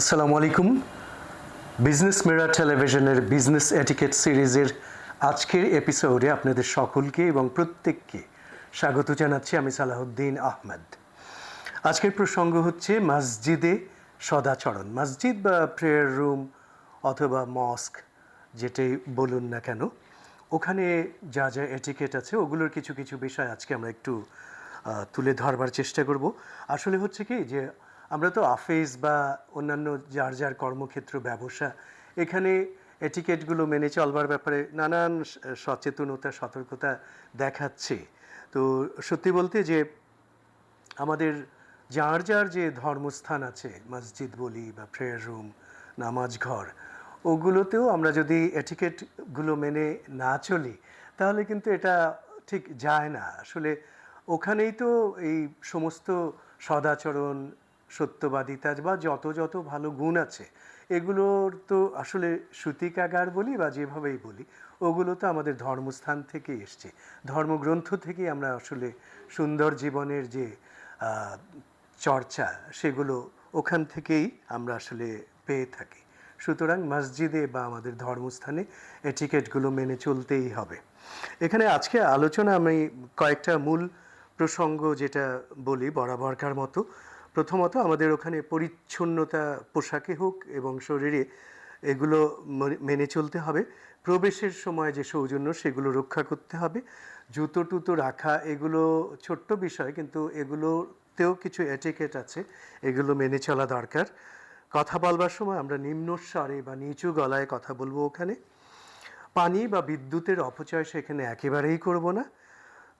আসসালামু আলাইকুম। Business mirror টেলিভিশনের বিজনেস এটিকেট সিরিজের আজকের এপিসোডে আপনাদের সকলকে এবং প্রত্যেককে স্বাগত জানাচ্ছি আমি সালাহুদ্দিন আহমেদ। আজকের প্রসঙ্গ হচ্ছে মসজিদে সদাচরণ। মসজিদ বা প্রেয়ার রুম অথবা মস্ক যেটাই বলুন না কেন, ওখানে যা যা এটিকেট আছে, ওগুলোর কিছু কিছু বিষয় আজকে আমরা একটু তুলে ধরবার চেষ্টা করব। আসলে হচ্ছে কি যে আমরা তো অফিস বা অন্যান্য যার যার কর্মক্ষেত্র, ব্যবসা, এখানে এটিকেটগুলো মেনে চলবার ব্যাপারে নানান সচেতনতা, সতর্কতা দেখাচ্ছে। তো সত্যি বলতে যে আমাদের যার যার যে ধর্মস্থান আছে, মসজিদ বলি বা প্রেয়ার রুম নামাজ ঘর, ওগুলোতেও আমরা যদি এটিকেটগুলো মেনে না চলি, তাহলে কিন্তু এটা ঠিক যায় না। আসলে ওখানেই তো এই সমস্ত সদাচরণ সত্যবাদিতা বা যত যত ভালো গুণ আছে, এগুলোর তো আসলে সূতিকাগার বলি বা যেভাবেই বলি, ওগুলো তো আমাদের ধর্মস্থান থেকে এসছে। ধর্মগ্রন্থ থেকে আমরা আসলে সুন্দর জীবনের যে চর্চা, সেগুলো ওখান থেকেই আমরা আসলে পেয়ে থাকি। সুতরাং মসজিদে বা আমাদের ধর্মস্থানে এটিকেটগুলো মেনে চলতেই হবে। এখানে আজকে আলোচনা আমি কয়েকটা মূল প্রসঙ্গ যেটা বলি বরাবরকার মতো প্রথমত আমাদের ওখানে পরিচ্ছন্নতা পোশাকে হোক এবং শরীরে এগুলো মেনে চলতে হবে। প্রবেশের সময় যে সৌজন্য সেগুলো রক্ষা করতে হবে। জুতো টুতো রাখা এগুলো ছোট্ট বিষয় কিন্তু এগুলোতেও কিছু এটিকেট আছে, এগুলো মেনে চলা দরকার। কথা বলবার সময় আমরা নিম্নস্বরে বা নিচু গলায় কথা বলব ওখানে। পানি বা বিদ্যুতের অপচয় সেখানে একেবারেই করব না।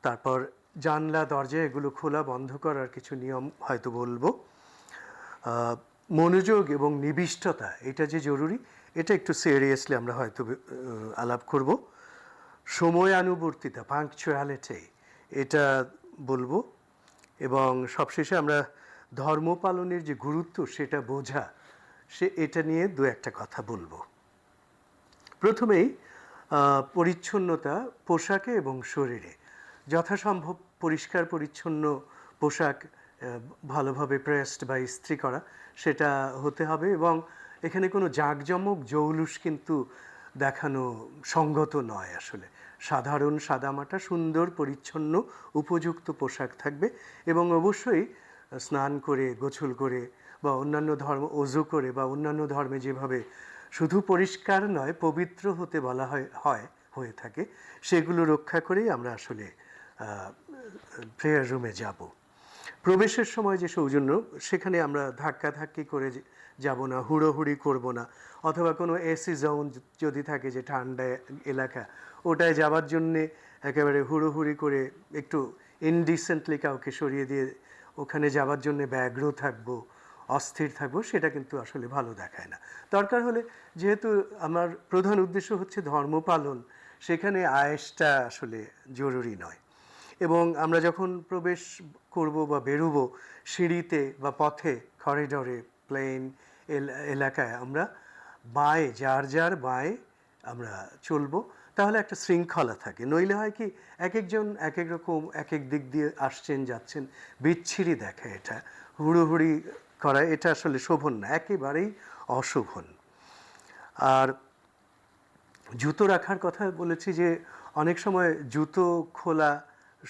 তারপর জানলা, দরজা এগুলো খোলা বন্ধ করার কিছু নিয়ম হয়তো বলব। মনোযোগ এবং নিবিষ্টতা, এটা যে জরুরি, এটা একটু সিরিয়াসলি আমরা হয়তো আলাপ করব। সময়ানুবর্তিতা পাংচুয়ালিটি এটা বলব। এবং সবশেষে আমরা ধর্ম পালনের যে গুরুত্ব, সেটা বোঝা, সে, এটা নিয়ে দু একটা কথা বলব। প্রথমেই পরিচ্ছন্নতা পোশাকে এবং শরীরে। যথাসম্ভব পরিষ্কার, পরিচ্ছন্ন পোশাক ভালোভাবে প্রেসড বা ইস্ত্রি করা, সেটা হতে হবে এবং এখানে কোনো জাঁকজমক, জৌলুস কিন্তু দেখানো সঙ্গত নয় আসলে। সাধারণ সাদামাটা, সুন্দর, পরিচ্ছন্ন, উপযুক্ত পোশাক থাকবে এবং অবশ্যই স্নান করে, গোছল করে বা অন্যান্য ধর্ম, অজু করে বা অন্যান্য ধর্মে যেভাবে শুধু পরিষ্কার নয়, পবিত্র হতে বলা হয় হয়, হয়ে থাকে, সেগুলো রক্ষা করেই আমরা আসলে প্রেয়ার রুমে যাব। প্রবেশের সময় যে সৌজন্য, সেখানে আমরা ধাক্কাধাক্কি করে যাব না, হুড়োহুড়ি করব না, অথবা কোনো এসি জোন যদি থাকে যে ঠান্ডা এলাকা, ওটায় যাওয়ার জন্যে একেবারে হুড়োহুড়ি করে একটু ইনডিসেন্টলি কাউকে সরিয়ে দিয়ে ওখানে যাওয়ার জন্যে ব্যগ্র থাকব, অস্থির থাকব, সেটা কিন্তু আসলে ভালো দেখায় না। দরকার হলে যেহেতু আমার প্রধান উদ্দেশ্য হচ্ছে ধর্ম পালন, সেখানে আয়েসটা আসলে জরুরি নয়। এবং আমরা যখন প্রবেশ করব বা বেরোবো সিঁড়িতে বা পথে করিডরে প্লেন এলাকায় আমরা বাঁয়ে, যার যার বাঁয়ে আমরা চলবো। তাহলে একটা শৃঙ্খলা থাকে। নইলে হয় কি এক একজন এক এক রকম এক এক দিক দিয়ে আসছেন, যাচ্ছেন, বিচ্ছিরি দেখে এটা, হুড়োহুড়ি করা, এটা আসলে শোভন না, একেবারেই অশোভন। আর জুতো রাখার কথা বলেছি যে, অনেক সময় জুতো খোলা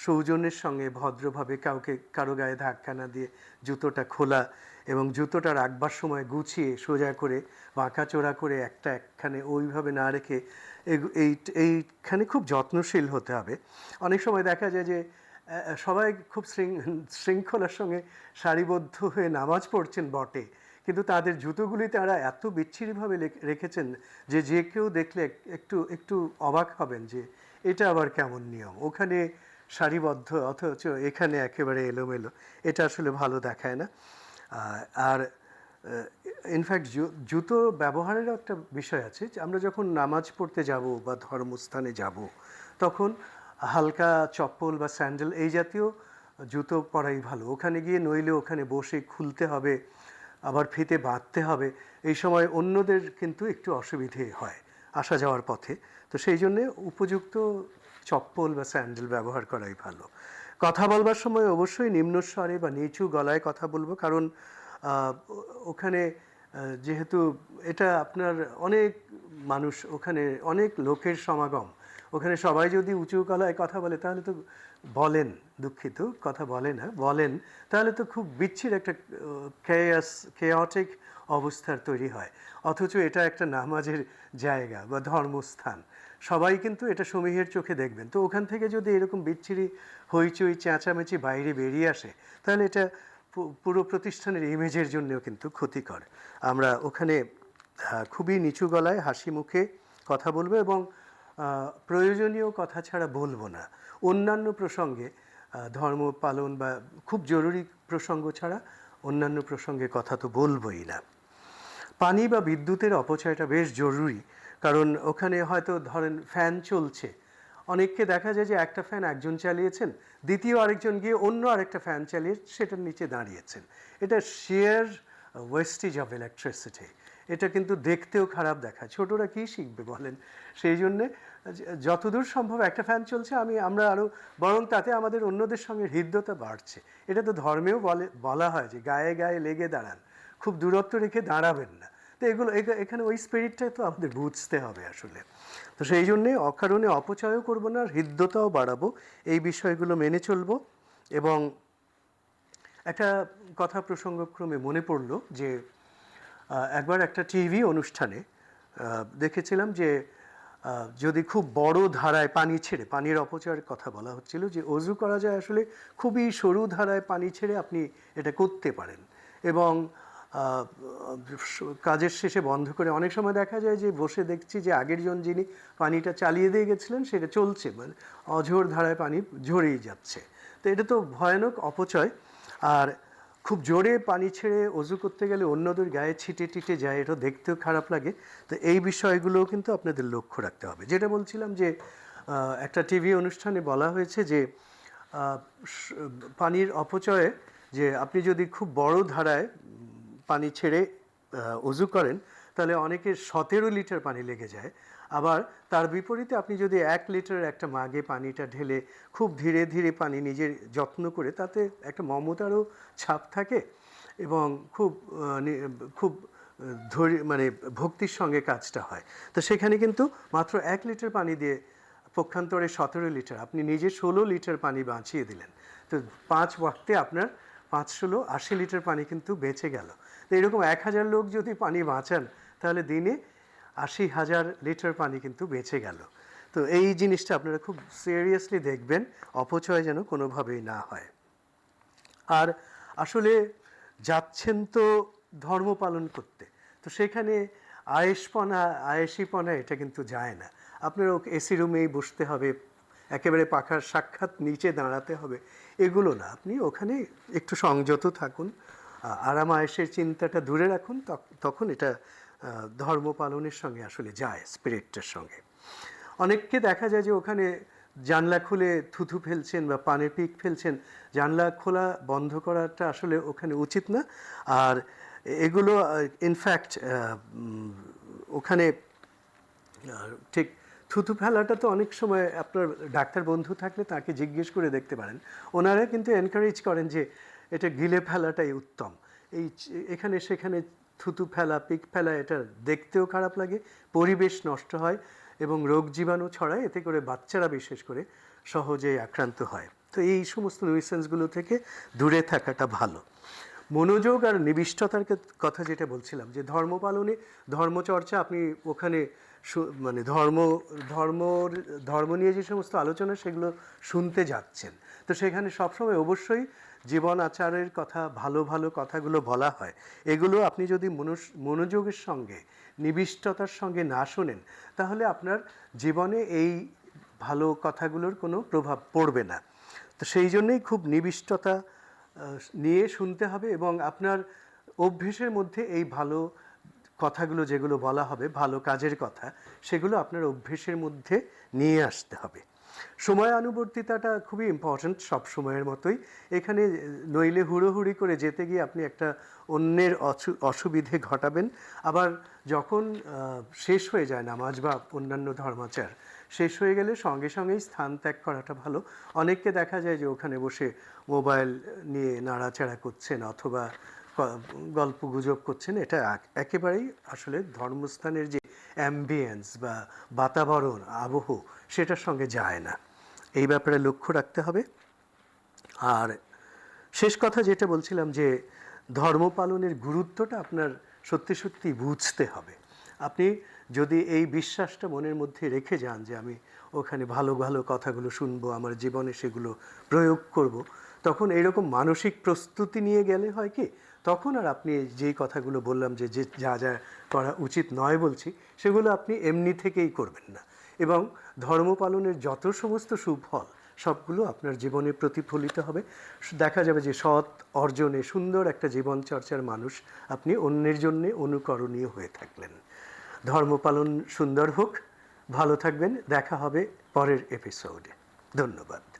সৌজন্যের সঙ্গে ভদ্রভাবে কাউকে কারও গায়ে ধাক্কা না দিয়ে জুতোটা খোলা এবং জুতোটা রাখবার সময় গুছিয়ে সোজা করে বাঁকাচোরা করে একটা একখানে ওইভাবে না রেখে এই এইখানে খুব যত্নশীল হতে হবে। অনেক সময় দেখা যায় যে সবাই খুব শৃঙ্খলার সঙ্গে সারিবদ্ধ হয়ে নামাজ পড়ছেন বটে, কিন্তু তাদের জুতোগুলি তারা এত বিচ্ছিরিভাবে রেখেছেন যে যে কেউ দেখলে একটু একটু অবাক হবেন যে, এটা আবার কেমন নিয়ম? ওখানে সারিবদ্ধ, অথচ এখানে একেবারে এলোমেলো। এটা আসলে ভালো দেখায় না। আর ইনফ্যাক্ট জুতো ব্যবহারের একটা বিষয় আছে যে আমরা যখন নামাজ পড়তে যাব বা ধর্মস্থানে যাব, তখন হালকা চপ্পল বা স্যান্ডেল এই জাতীয় জুতো পরাই ভালো। ওখানে গিয়ে নইলে ওখানে বসে খুলতে হবে, আবার ফিতে বাঁধতে হবে। এই সময় অন্যদের কিন্তু একটু অসুবিধে হয় আসা যাওয়ার পথে। তো সেই জন্যে উপযুক্ত চপ্পল বা স্যান্ডেল ব্যবহার করাই ভালো। কথা বলবার সময় অবশ্যই নিম্নস্বরে বা নিচু গলায় কথা বলব, কারণ ওখানে যেহেতু এটা আপনার অনেক মানুষ, ওখানে অনেক লোকের সমাগম। ওখানে সবাই যদি উঁচু গলায় কথা বলে, তাহলে তো বলেন, দুঃখিত, কথা বলে না, বলেন, তাহলে তো খুব বিচ্ছির একটা কেয়াস কেয়টিক অবস্থার তৈরি হয়। অথচ এটা একটা নামাজের জায়গা বা ধর্মস্থান। সবাই কিন্তু এটা সমীহের চোখে দেখবেন। তো ওখান থেকে যদি এরকম বিচ্ছিরি হইচই, চেঁচামেচি বাইরে বেরিয়ে আসে, তাহলে এটা পুরো প্রতিষ্ঠানের ইমেজের জন্যও কিন্তু ক্ষতিকর। আমরা ওখানে খুবই নিচু গলায় হাসি মুখে কথা বলব এবং প্রয়োজনীয় কথা ছাড়া বলব না। অন্যান্য প্রসঙ্গে ধর্ম পালন বা খুব জরুরি প্রসঙ্গ ছাড়া অন্যান্য প্রসঙ্গে কথা তো বলবোই না। পানি বা বিদ্যুতের অপচয়টা বেশ জরুরি। কারণ ওখানে হয়তো ধরেন ফ্যান চলছে। অনেককে দেখা যায় যে একটা ফ্যান একজন চালিয়েছেন, দ্বিতীয় আরেকজন গিয়ে অন্য আরেকটা ফ্যান চালিয়ে সেটার নিচে দাঁড়িয়েছেন। এটা শেয়ার ওয়েস্টেজ অফ ইলেকট্রিসিটি এটা কিন্তু দেখতেও খারাপ দেখায় ছোটরা কি শিখবে বলেন? সেই জন্যে যতদূর সম্ভব একটা ফ্যান চলছে, আমি, আমরা আরও বরং তাতে আমাদের অন্যদের সঙ্গে হৃদ্যতা বাড়ছে। এটা তো ধর্মেও বলে, বলা হয় যে গায়ে গায়ে লেগে দাঁড়ান। খুব দূরত্ব রেখে দাঁড়াবেন না। তো এগুলো এখানে ওই স্পিরিটটাই তো আমাদের বুঝতে হবে আসলে। তো সেই জন্যে অকারণে অপচয়ও করব না হৃদ্যতাও বাড়াবো। এই বিষয়গুলো মেনে চলবো। এবং একটা কথা প্রসঙ্গক্রমে মনে পড়ল যে একবার একটা টিভি অনুষ্ঠানে দেখেছিলাম যে যদি খুব বড় ধারায় পানি ছেড়ে, পানির অপচয়ের কথা বলা হচ্ছিল যে, অজু করা যায় আসলে খুবই সরু ধারায় পানি ছেড়ে আপনি এটা করতে পারেন। এবং কাজের শেষে বন্ধ করে অনেক সময় দেখা যায় যে বসে দেখছি যে আগের জন যিনি পানিটা চালিয়ে দিয়ে গেছিলেন, সেটা চলছে মানে অঝোর ধারায় পানি ঝরেই যাচ্ছে। তো এটা তো ভয়ানক অপচয়। আর খুব জোরে পানি ছেড়ে অজু করতে গেলে অন্যদের গায়ে ছিটে টিটে যায়, এটা দেখতেও খারাপ লাগে। তো এই বিষয়গুলোও কিন্তু আপনাদের লক্ষ্য রাখতে হবে। যেটা বলছিলাম যে একটা টিভি অনুষ্ঠানে বলা হয়েছে যে পানির অপচয়ে যে আপনি যদি খুব বড় ধারায় পানি ছেড়ে অজু করেন, তাহলে অনেকের সতেরো লিটার পানি লেগে যায়। আবার তার বিপরীতে আপনি যদি এক লিটার একটা মাগে পানিটা ঢেলে খুব ধীরে ধীরে পানি নিজের যত্ন করে, তাতে একটা মমতারও ছাপ থাকে এবং খুব খুব মানে ভক্তির সঙ্গে কাজটা হয়। তো সেখানে কিন্তু মাত্র এক লিটার পানি দিয়ে পক্ষান্তরে সতেরো লিটার, আপনি নিজে ষোলো লিটার পানি বাঁচিয়ে দিলেন। তো পাঁচ ওয়াক্তে আপনার পাঁচ ষোলো আশি লিটার পানি কিন্তু বেঁচে গেল। তো এরকম এক হাজার লোক যদি পানি বাঁচান, তাহলে দিনে আশি হাজার লিটার পানি কিন্তু বেঁচে গেল। তো এই জিনিসটা আপনারা খুব সিরিয়াসলি দেখবেন, অপচয় যেন কোনোভাবেই না হয়। আর আসলে যাচ্ছেন তো ধর্ম পালন করতে, তো সেখানে আয়েসপনা, আয়েসিপনা এটা কিন্তু যায় না। আপনার এসি রুমেই বসতে হবে একেবারে পাখার সাক্ষাৎ নিচে দাঁড়াতে হবে। এগুলো না, আপনি ওখানে একটু সংযত থাকুন আরাম আয়েসের চিন্তাটা দূরে রাখুন, তখ- তখন এটা ধর্ম পালনের সঙ্গে আসলে যায়, স্পিরিটটার সঙ্গে। অনেককে দেখা যায় যে ওখানে জানলা খুলে থুথু ফেলছেন বা পানের পিক ফেলছেন। জানলা খোলা বন্ধ করাটা আসলে ওখানে উচিত না। আর এগুলো ইনফ্যাক্ট ওখানে ঠিক থুতু ফেলাটা তো অনেক সময় আপনার ডাক্তার বন্ধু থাকলে তাকে জিজ্ঞেস করে দেখতে পারেন। ওনারা কিন্তু এনকারেজ করেন যে, এটা গিলে ফেলাটাই উত্তম। এই এখানে সেখানে থুতু ফেলা, পিক ফেলা, এটা দেখতেও খারাপ লাগে, পরিবেশ নষ্ট হয় এবং রোগ জীবাণু ছড়ায়, এতে করে বাচ্চারা বিশেষ করে সহজেই আক্রান্ত হয়। তো এই সমস্ত নিউসেন্সগুলো থেকে দূরে থাকাটা ভালো। মনোযোগ আর নিবিষ্টতার কথা যেটা বলছিলাম, যে ধর্ম পালনে ধর্মচর্চা, আপনি ওখানে মানে ধর্ম ধর্ম ধর্ম নিয়ে যে সমস্ত আলোচনা, সেগুলো শুনতে যাচ্ছেন। তো সেখানে সবসময় অবশ্যই জীবন আচারের কথা, ভালো ভালো কথাগুলো বলা হয়। এগুলো আপনি যদি মনোযোগের সঙ্গে, নিবিষ্টতার সঙ্গে না শোনেন, তাহলে আপনার জীবনে এই ভালো কথাগুলোর কোনো প্রভাব পড়বে না। তো সেই জন্যেই খুব নিবিষ্টতা নিয়ে শুনতে হবে এবং আপনার অভ্যেসের মধ্যে এই ভালো কথাগুলো যেগুলো বলা হবে, ভালো কাজের কথা, সেগুলো আপনার অভ্যেসের মধ্যে নিয়ে আসতে হবে। সময় আনুবর্তিতাটা খুবই ইম্পর্ট্যান্ট সব সময়ের মতোই। এখানে নইলে হুড়োহুড়ি করে যেতে গিয়ে আপনি একটা অন্যের অসু- অসুবিধে ঘটাবেন। আবার যখন শেষ হয়ে যায় নামাজ বা অন্যান্য ধর্মাচার, শেষ হয়ে গেলে সঙ্গে সঙ্গেই স্থান ত্যাগ করাটা ভালো। অনেককে দেখা যায় যে ওখানে বসে মোবাইল নিয়ে নাড়াচাড়া করছেন অথবা গল্প গুজব করছেন, এটা একেবারেই আসলে ধর্মস্থানের যে অ্যাম্বিয়েন্স বা বাতাবরণ, আবহ, সেটার সঙ্গে যায় না। এই ব্যাপারে লক্ষ্য রাখতে হবে। আর শেষ কথা যেটা বলছিলাম যে, ধর্ম পালনের গুরুত্বটা আপনার সত্যি সত্যি বুঝতে হবে। আপনি যদি এই বিশ্বাসটা মনের মধ্যে রেখে যান যে, আমি ওখানে ভালো ভালো কথাগুলো শুনব, আমার জীবনে সেগুলো প্রয়োগ করব, তখন এইরকম মানসিক প্রস্তুতি নিয়ে গেলে হয় কি তখন আর আপনি যেই কথাগুলো বললাম যে যে যা যা করা উচিত নয় বলছি, সেগুলো আপনি এমনি থেকেই করবেন না। এবং ধর্ম পালনের যত সমস্ত সুফল, সবগুলো আপনার জীবনে প্রতিফলিত হবে। দেখা যাবে যে সৎ অর্জনে সুন্দর একটা জীবন চর্চার মানুষ আপনি অন্যের জন্যে অনুকরণীয় হয়ে থাকলেন। ধর্ম পালন সুন্দর হোক। ভালো থাকবেন। দেখা হবে পরের এপিসোডে ধন্যবাদ।